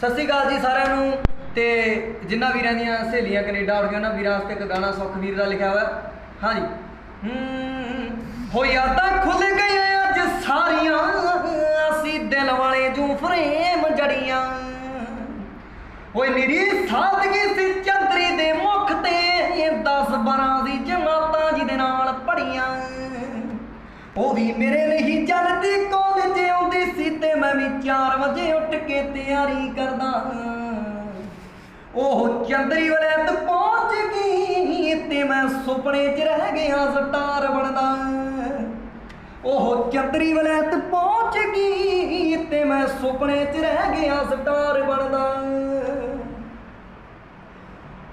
ਸਤਿ ਸ਼੍ਰੀ ਅਕਾਲ ਜੀ ਸਾਰਿਆਂ ਨੂੰ। ਤੇ ਜਿਨ੍ਹਾਂ ਵੀਰਾਂ ਦੀਆਂ ਸਹੇਲੀਆਂ ਕੈਨੇਡਾ ਹੋ ਗਈਆਂ ਉਹਨਾਂ ਵੀਰਾਂ ਵਾਸਤੇ ਇੱਕ ਗਾਣਾ ਸੁਖਵੀਰ ਦਾ ਲਿਖਿਆ ਹੋਇਆ। ਹਾਂਜੀ। ਹੋ ਯਾਦਾਂ ਖੁੱਲ ਗਈਆਂ ਅੱਜ ਸਾਰੀਆਂ। ਅਸੀਂ ਦਿਲ ਵਾਲੇ ਜੂ ਫਰੇਮ ਜੜੀਆਂ। ਓਏ ਮੇਰੀ ਸਾਦਗੀ ਸੀ ਚੰਦਰੀ ਦੇ ਮੁਖ ਤੇ 10 12 ਦੀ ਜਮਾਤਾਂ ਜਿਹਦੇ ਨਾਲ ਪੜੀਆਂ ਉਹ ਵੀ ਮੇਰੇ ਲਈ ਚੱਲਦੀ 4 ਵਜੇ ਉੱਠ ਕੇ ਤਿਆਰੀ ਕਰਦਾ ਉਹ ਚੰਦਰੀ ਵਾਲੇ ਪਹੁੰਚ ਗਈ ਤੇ ਮੈਂ ਸੁਪਨੇ 'ਚ ਰਹਿ ਗਿਆ ਸਟਾਰ ਬਣਦਾ। ਉਹ ਚੰਦਰੀ ਵਲੈਤ ਪਹੁੰਚ ਗਈ ਤੇ ਮੈਂ ਸੁਪਨੇ 'ਚ ਰਹਿ ਗਿਆ ਸਟਾਰ ਬਣਦਾ।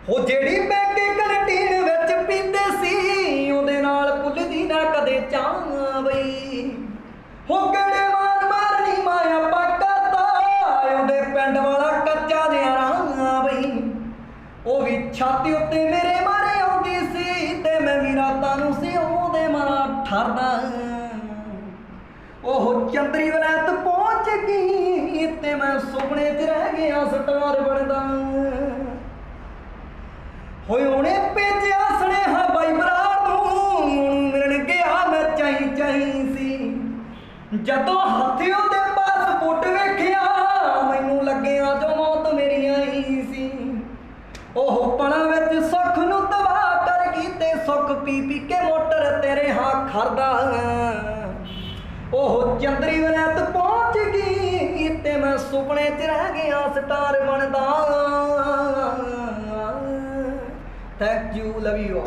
ਉਹ ਜਿਹੜੀ ਬੈਕੇ ਛਾਤੀ ਉੱਤੇ ਮੇਰੇ ਮਾਰੇ ਆਉਂਦੀ ਸੀ ਤੇ ਮੈਂ ਵੀ ਰਾਤਾਂ ਨੂੰ ਸੀ ਉਹਦੇ ਠਰਦਾ। ਉਹ ਚੰਦਰੀ ਵਲੈਤ ਪਹੁੰਚ ਗਈ ਤੇ ਮੈਂ ਸੁਪਨੇ 'ਚ ਰਹਿ ਗਿਆ ਸਟਾਰ ਬਣਦਾ। ਹੋਏ ਉਹਨੇ ਭੇਜਿਆ ਸੁਨੇਹਾ ਬਾਈ ਬਰਾੜ ਨੂੰ ਮਿਲਣ ਗਿਆ ਮੈਂ ਚਾਹੀ ਚਾਹੀ ਸੀ। ਜਦੋਂ ਹੱਥੀ ਉਹਦੇ ਪਾਸਪੋਰਟ ਵੇਖਿਆ, ਮੈਨੂੰ ਲੱਗਿਆ ਪੀ ਪੀ ਕੇ ਮੋਟਰ ਤੇਰੇ ਹਾਂ। ਖਰਦਾ ਉਹ ਚੰਦਰੀ ਵਲੈਤ ਪਹੁੰਚ ਗਈ ਤੇ ਮੈਂ ਸੁਪਨੇ 'ਚ ਰਹਿ ਗਿਆ, ਸਟਾਰ ਬਣਦਾ ਥੈਂਕ ਯੂ ਲਵ ਯੂ